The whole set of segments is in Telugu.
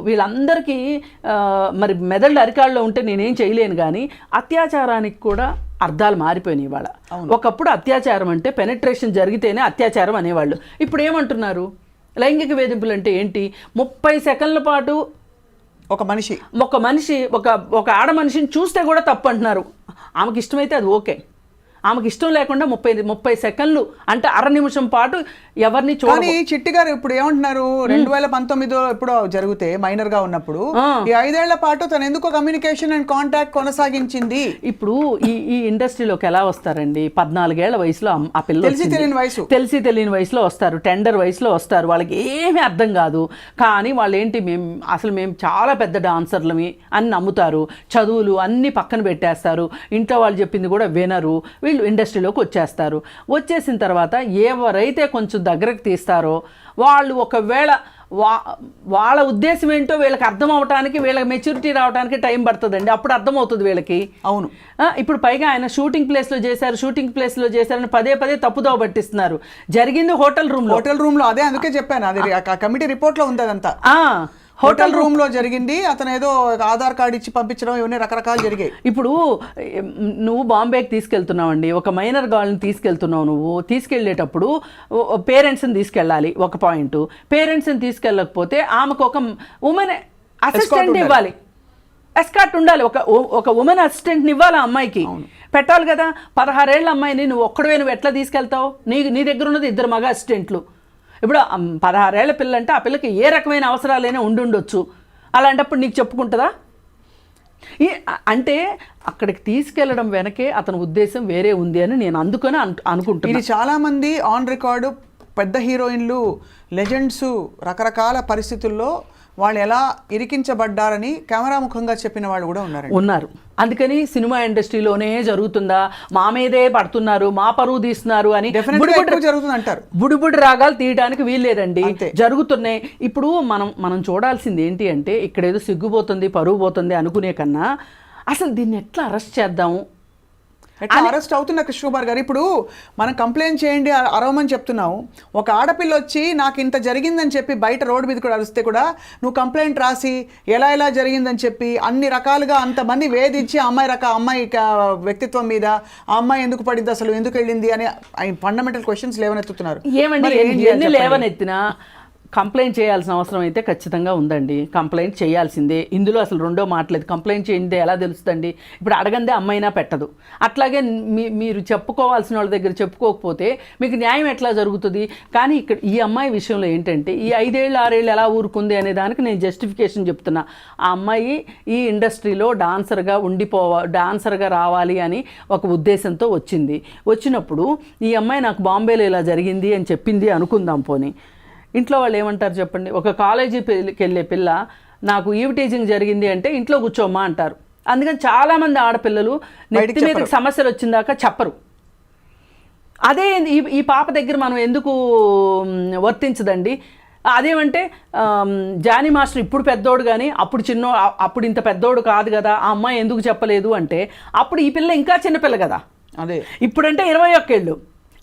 వీళ్ళందరికీ మరి మెదళ్ళు అరికాళ్ళలో ఉంటే నేనేం చేయలేను కానీ అత్యాచారానికి కూడా అర్థాలు మారిపోయినాయి ఇవాళ. ఒకప్పుడు అత్యాచారం అంటే పెనట్రేషన్ జరిగితేనే అత్యాచారం అనేవాళ్ళు. ఇప్పుడు ఏమంటున్నారు? లైంగిక వేధింపులు అంటే ఏంటి? ముప్పై సెకండ్ల పాటు ఒక మనిషి. ఒక మనిషి ఒక ఒక ఆడ మనిషిని చూస్తే కూడా తప్పు అంటున్నారు. ఆమెకి ఇష్టమైతే అది ఓకే. ఆమెకి ఇష్టం లేకుండా ముప్పై ముప్పై సెకండ్లు అంటే అర నిమిషం పాటు ఎవరిని చూడ కానీ చిట్టి గారు ఇప్పుడు ఏమంటున్నారు? రెండు వేల పంతొమ్మిదిలో ఎప్పుడో జరిగితే మైనర్గా ఉన్నప్పుడు ఈ ఐదేళ్ళ పాటు తను ఎందుకో కమ్యూనికేషన్ అండ్ కాంటాక్ట్ కొనసాగించింది? ఇప్పుడు ఈ ఈ ఇండస్ట్రీలోకి ఎలా వస్తారండి? పద్నాలుగేళ్ళ వయసులో ఆ పిల్ల తెలిసి. తెలియని వయసు. తెలిసి తెలియని వయసులో వస్తారు. టెండర్ వయసులో వస్తారు. వాళ్ళకి ఏమీ అర్థం కాదు. కానీ వాళ్ళు ఏంటి మేము అసలు మేము చాలా పెద్ద డాన్సర్లమి అని నమ్ముతారు. చదువులు అన్నీ పక్కన పెట్టేస్తారు. ఇంట్లో వాళ్ళు చెప్పింది కూడా వినరు. వీళ్ళు ఇండస్ట్రీలోకి వచ్చేస్తారు. వచ్చేసిన తర్వాత ఎవరైతే కొంచెం దగ్గరకు తీస్తారో వాళ్ళు ఒకవేళ వా వాళ్ళ ఉద్దేశం ఏంటో వీళ్ళకి అర్థం అవడానికి వీళ్ళకి మెచ్యూరిటీ రావడానికి టైం పడుతుందండి. అప్పుడు అర్థమవుతుంది వీళ్ళకి. అవును. ఇప్పుడు పైగా ఆయన షూటింగ్ ప్లేస్లో చేశారు షూటింగ్ ప్లేస్లో చేశారని పదే పదే తప్పుదోవ పట్టిస్తున్నారు. జరిగింది హోటల్ రూమ్లో. హోటల్ రూమ్లో అదే అందుకే చెప్పాను. అది ఆ. కమిటీ రిపోర్ట్లో ఉంది అదంతా. హోటల్ రూమ్లో జరిగింది. అతను ఏదో ఆధార్ కార్డు ఇచ్చి పంపించడం ఇవన్నీ రకరకాలు జరిగాయి. ఇప్పుడు నువ్వు బాంబేకి తీసుకెళ్తున్నావండి. ఒక మైనర్ గర్ల్ని తీసుకెళ్తున్నావు నువ్వు. తీసుకెళ్ళేటప్పుడు పేరెంట్స్ని తీసుకెళ్ళాలి. ఒక పాయింట్. పేరెంట్స్ని తీసుకెళ్ళకపోతే ఆమెకు ఒక ఉమెన్ అసిస్టెంట్. ఇవ్వాలి. ఎస్కాట్ ఉండాలి. ఒక ఒక ఉమెన్ అసిస్టెంట్ని ఇవ్వాలి ఆ అమ్మాయికి. పెట్టాలి కదా. పదహారేళ్ళ అమ్మాయిని నువ్వు ఒక్కడవే నువ్వు ఎట్లా తీసుకెళ్తావు? నీ నీ దగ్గర ఉన్నది ఇద్దరు మగ అసిస్టెంట్లు. ఇప్పుడు పదహారేళ్ళ పిల్ల అంటే ఆ పిల్లకి ఏ రకమైన అవసరాలైనా ఉండుండొచ్చు. అలాంటప్పుడు నీకు చెప్పుకుంటుందా? ఈ అంటే అక్కడికి తీసుకెళ్ళడం వెనకే అతని ఉద్దేశం వేరే ఉంది అని నేను అందుకని అనుకుంటున్నాను ఇది చాలామంది ఆన్ రికార్డు పెద్ద హీరోయిన్లు లెజెండ్స్ రకరకాల పరిస్థితుల్లో వాళ్ళు ఎలా ఇరికించబడ్డారని కెమెరా ముఖంగా చెప్పిన వాళ్ళు కూడా ఉన్నారండి. ఉన్నారు. అందుకని సినిమా ఇండస్ట్రీలోనే జరుగుతుందా? మా మీదే పడుతున్నారు మా పరువు తీస్తున్నారు అని జరుగుతుంది అంటారు. బుడిబుడి రాగాలు తీయడానికి వీల్లేదండి. జరుగుతున్నాయి. ఇప్పుడు మనం మనం చూడాల్సింది ఏంటి అంటే ఇక్కడ ఏదో సిగ్గుపోతుంది పరువు పోతుంది అనుకునే కన్నా అసలు దీన్ని ఎట్లా అరెస్ట్ చేద్దాము అరెస్ట్ అవుతున్న కృష్ణకుమార్ గారు. ఇప్పుడు మనం కంప్లైంట్ చేయండి అరవమని చెప్తున్నావు. ఒక ఆడపిల్ల వచ్చి నాకు ఇంత జరిగిందని చెప్పి బయట రోడ్డు మీద కూడా అరిస్తే కూడా నువ్వు కంప్లైంట్ రాసి ఎలా ఎలా జరిగిందని చెప్పి అన్ని రకాలుగా అంతమంది వేధించి అమ్మాయి రక అమ్మాయి వ్యక్తిత్వం మీద ఆ అమ్మాయి ఎందుకు పడింది అసలు ఎందుకు వెళ్ళింది అని ఫండమెంటల్ క్వశ్చన్స్ లేవనెత్తుతున్నారు. ఏమండి? లేవనెత్తినా కంప్లైంట్ చేయాల్సిన అవసరం అయితే ఖచ్చితంగా ఉందండి. కంప్లైంట్ చేయాల్సిందే. ఇందులో అసలు రెండో మాటలేదు కంప్లైంట్ చేయిందే ఎలా తెలుస్తుందండి? ఇప్పుడు అడగందే అమ్మైనా పెట్టదు. అట్లాగే మీ మీరు చెప్పుకోవాల్సిన వాళ్ళ దగ్గర చెప్పుకోకపోతే మీకు న్యాయం ఎట్లా జరుగుతుంది? కానీ ఇక్కడ ఈ అమ్మాయి విషయంలో ఏంటంటే ఈ ఐదేళ్ళు ఆరేళ్ళు ఎలా ఊరుకుంది అనే దానికి నేను జస్టిఫికేషన్ చెప్తున్నా. ఆ అమ్మాయి ఈ ఇండస్ట్రీలో డాన్సర్గా ఉండిపోవ డాన్సర్గా రావాలి అని ఒక ఉద్దేశంతో వచ్చింది. వచ్చినప్పుడు ఈ అమ్మాయి నాకు బాంబేలో ఇలా జరిగింది అని చెప్పింది అనుకుందాం పోనీ. ఇంట్లో వాళ్ళు ఏమంటారు చెప్పండి? ఒక కాలేజీ పిల్లకి వెళ్ళే పిల్ల నాకు ఈవ్ టీచింగ్ జరిగింది అంటే ఇంట్లో కూర్చోమ్మా అంటారు. అందుకని చాలామంది ఆడపిల్లలు నెత్తి మీదకి సమస్యలు వచ్చిందాక చెప్పరు. అదే ఈ ఈ పాప దగ్గర మనం ఎందుకు వర్తించదండి? అదేమంటే జానీ మాస్టర్ ఇప్పుడు పెద్దోడు కానీ అప్పుడు చిన్నో అప్పుడు ఇంత పెద్దోడు కాదు కదా ఆ అమ్మాయి ఎందుకు చెప్పలేదు అంటే అప్పుడు ఈ పిల్ల ఇంకా చిన్నపిల్ల కదా. అదే. ఇప్పుడంటే ఇరవై ఒక్కేళ్ళు.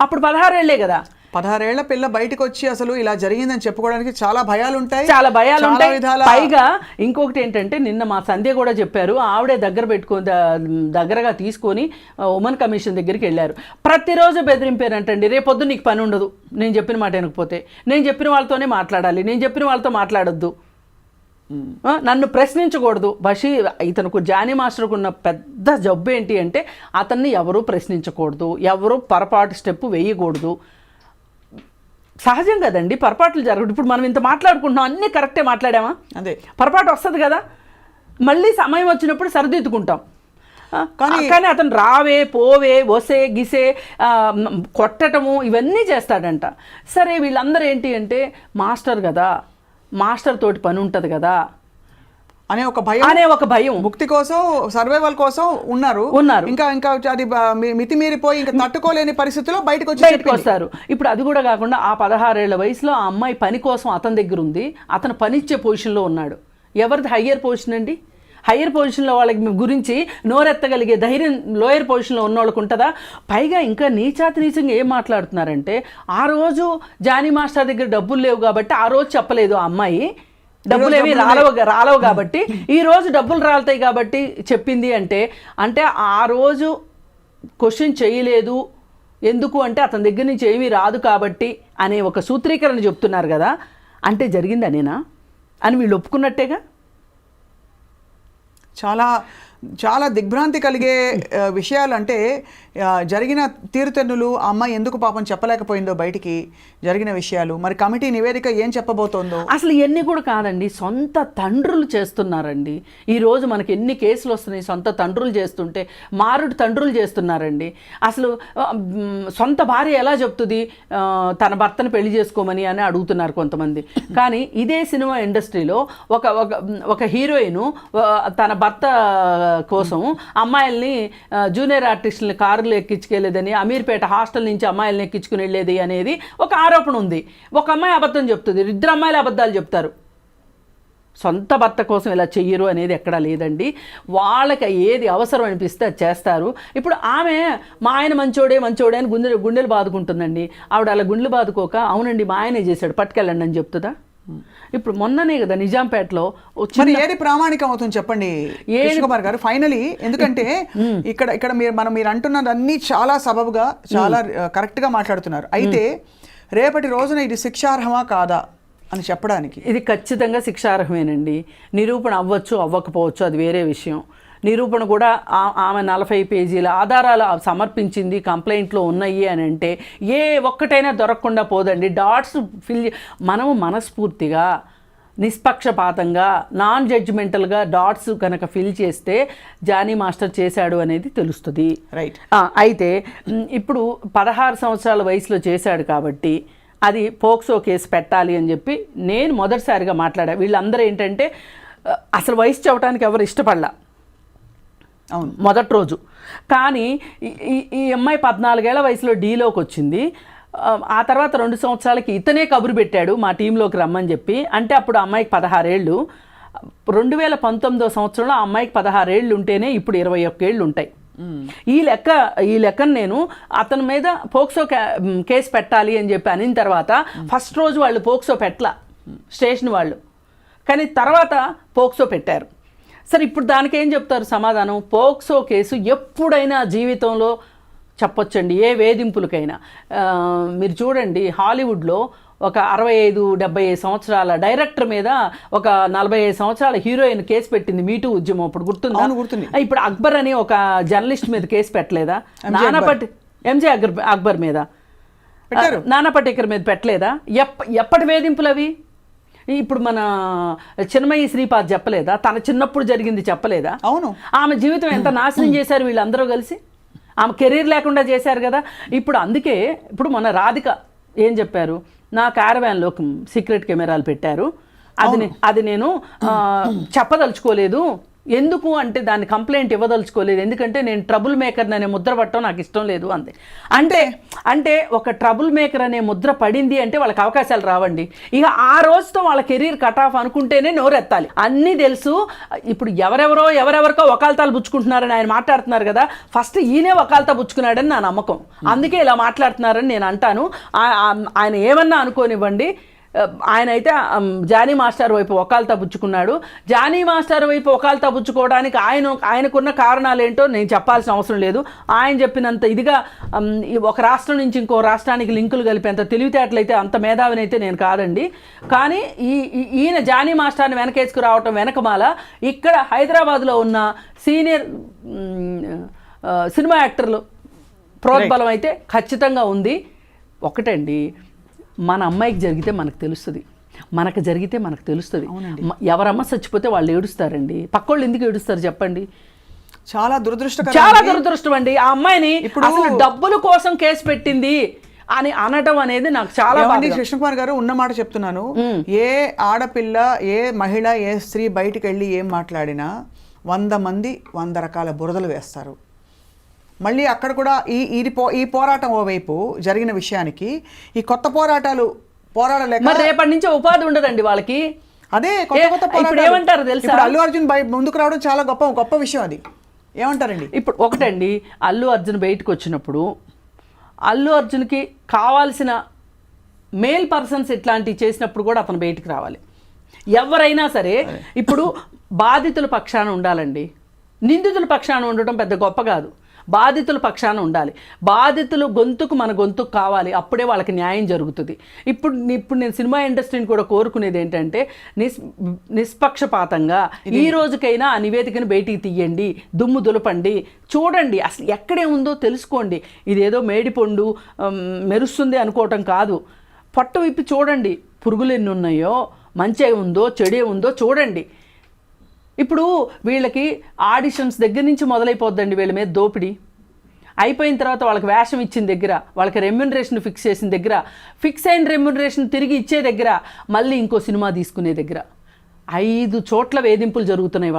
అప్పుడు పదహారేళ్ళే కదా. పదహారేళ్ళ పిల్ల బయటకు వచ్చి అసలు ఇలా జరిగిందని చెప్పుకోవడానికి చాలా భయాలు ఉంటాయి చాలా భయాలు ఉంటాయి పైగా ఇంకొకటి ఏంటంటే నిన్న మా సంధ్య కూడా చెప్పారు ఆవిడే దగ్గర పెట్టుకొని ద- దగ్గరగా తీసుకొని ఉమెన్ కమిషన్ దగ్గరికి వెళ్ళారు. ప్రతిరోజు బెదిరింపారంటండి రేపొద్దు నీకు పని ఉండదు. నేను చెప్పిన మాట వినకపోతే నేను చెప్పిన వాళ్ళతోనే మాట్లాడాలి నేను చెప్పిన వాళ్ళతో మాట్లాడొద్దు. నన్ను ప్రశ్నించకూడదు. బషీ ఇతనుకు జానీ మాస్టర్కు ఉన్న పెద్ద జబ్బు ఏంటి అంటే అతన్ని ఎవరూ ప్రశ్నించకూడదు ఎవరు పొరపాటు స్టెప్ వేయకూడదు. సహజం కదండి పొరపాట్లు జరగదు ఇప్పుడు మనం ఇంత మాట్లాడుకుంటున్నాం అన్నీ కరెక్టే మాట్లాడామా? అదే. పొరపాటు వస్తుంది కదా. మళ్ళీ సమయం వచ్చినప్పుడు సరిదిద్దుకుంటాం. కానీ- కానీ అతను రావే పోవే వసే గిసే కొట్టటము ఇవన్నీ చేస్తాడంట. సరే వీళ్ళందరూ ఏంటి అంటే మాస్టర్ కదా. మాస్టర్ తోటి పని ఉంటుంది కదా. అనే ఒక భయం అనే ఒక భయం. ముక్తి కోసం సర్వైవల్ కోసం ఉన్నారు. ఉన్నారు. ఇంకా ఇంకా అది బ- మీ- మితిమీరిపోయి ఇంకా తట్టుకోలేని పరిస్థితిలో బయటకు వచ్చి బయటకు. వస్తారు. ఇప్పుడు అది కూడా కాకుండా ఆ పదహారేళ్ళ వయసులో ఆ అమ్మాయి పని కోసం అతని దగ్గర ఉంది. అతను పనిచ్చే పొజిషన్లో ఉన్నాడు. ఎవరిది హయ్యర్ పొజిషన్ అండి? హయ్యర్ పొజిషన్లో వాళ్ళకి గురించి నోరెత్తగలిగే ధైర్యం లోయర్ పొజిషన్లో ఉన్న వాళ్ళకు ఉంటుందా? పైగా ఇంకా నీచాతి నీచంగా ఏం మాట్లాడుతున్నారంటే ఆ రోజు జానీ మాస్టర్ దగ్గర డబ్బులు లేవు కాబట్టి ఆ రోజు చెప్పలేదు ఆ అమ్మాయి. డబ్బులు ఏమి రాలవు రాలవు కాబట్టి ఈ రోజు డబ్బులు రాలుతాయి కాబట్టి చెప్పింది అంటే అంటే ఆ రోజు క్వశ్చన్ చేయలేదు. ఎందుకు అంటే అతని దగ్గర నుంచి ఏమీ రాదు కాబట్టి అనే ఒక సూత్రీకరణ చెప్తున్నారు కదా. అంటే జరిగింది అనేనా? అని వీళ్ళు ఒప్పుకున్నట్టేగా? చాలా చాలా దిగ్భ్రాంతి కలిగే విషయాలు అంటే జరిగిన తీరుతెన్నులు ఆ అమ్మాయి ఎందుకు పాపం చెప్పలేకపోయిందో బయటికి జరిగిన విషయాలు. మరి కమిటీ నివేదిక ఏం చెప్పబోతోందో? అసలు ఇవన్నీ కూడా కాదండి సొంత తండ్రులు చేస్తున్నారండి. ఈరోజు మనకి ఎన్ని కేసులు వస్తున్నాయి సొంత తండ్రులు చేస్తుంటే మారుడు తండ్రులు చేస్తున్నారండి. అసలు సొంత భార్య ఎలా చెప్తుంది? తన భర్తను పెళ్ళి చేసుకోమని అని అడుగుతున్నారు కొంతమంది. కానీ ఇదే సినిమా ఇండస్ట్రీలో ఒక ఒక హీరోయిన్ తన భర్త కోసం అమ్మాయిల్ని జూనియర్ ఆర్టిస్టులని కారులు ఎక్కించుకెళ్ళేదని అమీర్పేట హాస్టల్ నుంచి అమ్మాయిల్ని ఎక్కించుకుని వెళ్ళేది అనేది ఒక ఆరోపణ ఉంది. ఒక అమ్మాయి అబద్ధం చెప్తుంది. ఇద్దరు అమ్మాయిలు అబద్ధాలు చెప్తారు. సొంత భర్త కోసం ఇలా చెయ్యరు అనేది ఎక్కడా లేదండి. వాళ్ళకి ఏది అవసరం అనిపిస్తే అది చేస్తారు. ఇప్పుడు ఆమె మా ఆయన మంచోడే మంచోడే అని గుండె గుండెలు బాదుకుంటుందండి. ఆవిడ అలా గుండెలు బాదుకోక అవునండి మా ఆయనే చేశాడు పట్టుకెళ్ళండి అని చెప్తుందా? ఇప్పుడు మొన్ననే కదా నిజాంపేటలో మరి ఏది ప్రామాణికం అవుతుంది చెప్పండి? కుమార్ గారు ఫైనలీ ఎందుకంటే ఇక్కడ ఇక్కడ మీరు మనం మీరు అంటున్నది అన్ని చాలా సబబుగా చాలా కరెక్ట్గా మాట్లాడుతున్నారు. అయితే రేపటి రోజున ఇది శిక్షార్హమా కాదా అని చెప్పడానికి? ఇది ఖచ్చితంగా శిక్షార్హమేనండి. నిరూపణ అవ్వచ్చు అవ్వకపోవచ్చు అది వేరే విషయం. నిరూపణ కూడా ఆమె నలభై పేజీల ఆధారాలు సమర్పించింది కంప్లైంట్లో ఉన్నాయి అని అంటే ఏ ఒక్కటైనా దొరకకుండా పోదండి. డాట్స్ ఫిల్ మనము మనస్ఫూర్తిగా నిష్పక్షపాతంగా నాన్ జడ్జిమెంటల్గా డాట్స్ కనుక ఫిల్ చేస్తే జానీ మాస్టర్ చేశాడు అనేది తెలుస్తుంది. రైట్ అయితే ఇప్పుడు పదహారు సంవత్సరాల వయసులో చేశాడు కాబట్టి అది పోక్సో కేసు పెట్టాలి అని చెప్పి నేను మొదటిసారిగా మాట్లాడా. వీళ్ళందరూ ఏంటంటే అసలు వయసు చెప్పడానికి ఎవరు ఇష్టపడలా. మొదటి రోజు. కానీ ఈ- అమ్మాయి పద్నాలుగేళ్ళ వయసులో డీలోకి వచ్చింది. ఆ, తర్వాత రెండు సంవత్సరాలకి ఇతనే కబురు పెట్టాడు మా టీంలోకి రమ్మని చెప్పి. అంటే అప్పుడు అమ్మాయికి పదహారేళ్ళు. రెండు వేల పంతొమ్మిదో సంవత్సరంలో ఆ అమ్మాయికి పదహారేళ్ళు ఉంటేనే ఇప్పుడు ఇరవై ఒక్కేళ్ళు ఉంటాయి. ఈ లెక్క ఈ లెక్కను నేను అతని మీద పోక్సో కేసు పెట్టాలి అని చెప్పి అనిన తర్వాత ఫస్ట్ రోజు వాళ్ళు పోక్సో పెట్టల. స్టేషన్ వాళ్ళు. కానీ తర్వాత పోక్సో పెట్టారు. సరే ఇప్పుడు దానికి ఏం చెప్తారు సమాధానం? పోక్సో కేసు ఎప్పుడైనా జీవితంలో చెప్పొచ్చండి ఏ వేధింపులకైనా. మీరు చూడండి హాలీవుడ్లో ఒక అరవై ఐదు డెబ్బై ఐదు సంవత్సరాల డైరెక్టర్ మీద ఒక నలభై ఐదు సంవత్సరాల హీరోయిన్ కేసు పెట్టింది మీటూ ఉద్యమం. అప్పుడు గుర్తుందా? గుర్తుంది. ఇప్పుడు అక్బర్ అని ఒక జర్నలిస్ట్ మీద కేసు పెట్టలేదా? నానాపట్టి ఎంజే అక్బర్ అక్బర్ మీద. నానా పటేకర్ మీద పెట్టలేదా? ఎప్ప ఎప్పటి వేధింపులు అవి ఇప్పుడు మన చిన్మయి శ్రీపాద్ చెప్పలేదా? తన చిన్నప్పుడు జరిగింది చెప్పలేదా? అవును. ఆమె జీవితం ఎంత నాశనం చేశారు వీళ్ళందరూ కలిసి? ఆమె కెరీర్ లేకుండా చేశారు కదా? ఇప్పుడు అందుకే ఇప్పుడు మన రాధిక ఏం చెప్పారు? నా క్యారవాన్లో సీక్రెట్ కెమెరాలు పెట్టారు. అది అది నేను చెప్పదలుచుకోలేదు. ఎందుకు అంటే దాన్ని కంప్లైంట్ ఇవ్వదలుచుకోలేదు. ఎందుకంటే నేను ట్రబుల్ మేకర్ అనే ముద్ర పట్టడం నాకు ఇష్టం లేదు అంది. అంటే అంటే ఒక ట్రబుల్ మేకర్ అనే ముద్ర పడింది అంటే వాళ్ళకి అవకాశాలు రావండి. ఇక ఆ రోజుతో వాళ్ళ కెరీర్ కట్ ఆఫ్ అనుకుంటేనే నోరెత్తాలి. అన్నీ తెలుసు. ఇప్పుడు ఎవరెవరో ఎవరెవరికో వకాల్తాలు పుచ్చుకుంటున్నారని ఆయన మాట్లాడుతున్నారు కదా. ఫస్ట్ ఈయనే వకాల్తా పుచ్చుకున్నాడని నా నమ్మకం. అందుకే ఇలా మాట్లాడుతున్నారని నేను అంటాను. ఆయన ఏమన్నా అనుకోనివ్వండి. ఆయన అయితే జానీ మాస్టర్ వైపు ఒకాల్తా పుచ్చుకున్నాడు జానీ మాస్టర్ వైపు ఒకాల్తా పుచ్చుకోవడానికి ఆయన ఆయనకున్న కారణాలు ఏంటో నేను చెప్పాల్సిన అవసరం లేదు. ఆయన చెప్పినంత ఇదిగా ఒక రాష్ట్రం నుంచి ఇంకో రాష్ట్రానికి లింకులు కలిపేంత తెలివితేటలైతే అంత మేధావినైతే నేను కాదండి. కానీ ఈ ఈయన జానీ మాస్టర్ని వెనకేసుకు రావటం వెనకమాల ఇక్కడ హైదరాబాద్లో ఉన్న సీనియర్ సినిమా యాక్టర్లు ప్రోద్బలం అయితే ఖచ్చితంగా ఉంది. ఒకటండి మన అమ్మాయికి జరిగితే మనకు తెలుస్తుంది. మనకు జరిగితే మనకు తెలుస్తుంది. ఎవరమ్మ చచ్చిపోతే వాళ్ళు ఏడుస్తారండి. పక్కోళ్ళు ఎందుకు ఏడుస్తారు చెప్పండి? చాలా దురదృష్టకరం చాలా దురదృష్టం అండి. ఆ అమ్మాయిని ఇప్పుడు- డబ్బుల కోసం కేసు పెట్టింది అని అనటం అనేది నాకు చాలా ఏమండి బాధగా. కృష్ణకుమార్ గారు ఉన్న మాట చెప్తున్నాను. ఏ ఆడపిల్ల ఏ మహిళ ఏ స్త్రీ బయటికి వెళ్ళి ఏం మాట్లాడినా వంద మంది వంద రకాల బురదలు వేస్తారు. మళ్ళీ అక్కడ కూడా ఈ ఇది పో ఈ పోరాటం ఓవైపు జరిగిన విషయానికి ఈ కొత్త పోరాటాలు పోరాడలేక మరి రేపటి నుంచి ఉపాధి ఉండదండి వాళ్ళకి. అదే కొత్త కొత్త ఇప్పుడు. ఏమంటారు తెలుసా? అల్లు అర్జున్ ముందుకు రావడం చాలా గొప్ప గొప్ప విషయం అది. ఏమంటారండి? ఇప్పుడు ఒకటండి అల్లు అర్జున్ బయటకు వచ్చినప్పుడు అల్లు అర్జున్కి కావాల్సిన మేల్ పర్సన్స్ ఇట్లాంటివి చేసినప్పుడు కూడా అతను బయటికి రావాలి. ఎవరైనా సరే ఇప్పుడు బాధితుల పక్షాన ఉండాలండి. నిందితుల పక్షాన ఉండటం పెద్ద గొప్ప కాదు. బాధితుల పక్షాన ఉండాలి. బాధితులు గొంతుకు మన గొంతుకు కావాలి. అప్పుడే వాళ్ళకి న్యాయం జరుగుతుంది. ఇప్పుడు ఇప్పుడు నేను సినిమా ఇండస్ట్రీని కూడా కోరుకునేది ఏంటంటే నిస్ నిష్పక్షపాతంగా ఈ రోజుకైనా ఆ నివేదికను బయటికి తీయండి దుమ్ము దులపండి చూడండి అసలు ఎక్కడే ఉందో తెలుసుకోండి. ఇదేదో మేడిపండు మెరుస్తుంది అనుకోవటం కాదు. పట్టు విప్పి చూడండి. పురుగులు ఎన్ని ఉన్నాయో మంచి ఉందో చెడే ఉందో చూడండి. ఇప్పుడు వీళ్ళకి ఆడిషన్స్ దగ్గర నుంచి మొదలైపోద్దండి వీళ్ళ మీద దోపిడీ. అయిపోయిన తర్వాత వాళ్ళకి వేషం ఇచ్చిన దగ్గర వాళ్ళకి రెమ్యునరేషన్ ఫిక్స్ చేసిన దగ్గర ఫిక్స్ అయిన రెమ్యునరేషన్ తిరిగి ఇచ్చే దగ్గర మళ్ళీ ఇంకో సినిమా తీసుకునే దగ్గర. ఐదు చోట్ల వేధింపులు జరుగుతున్నాయి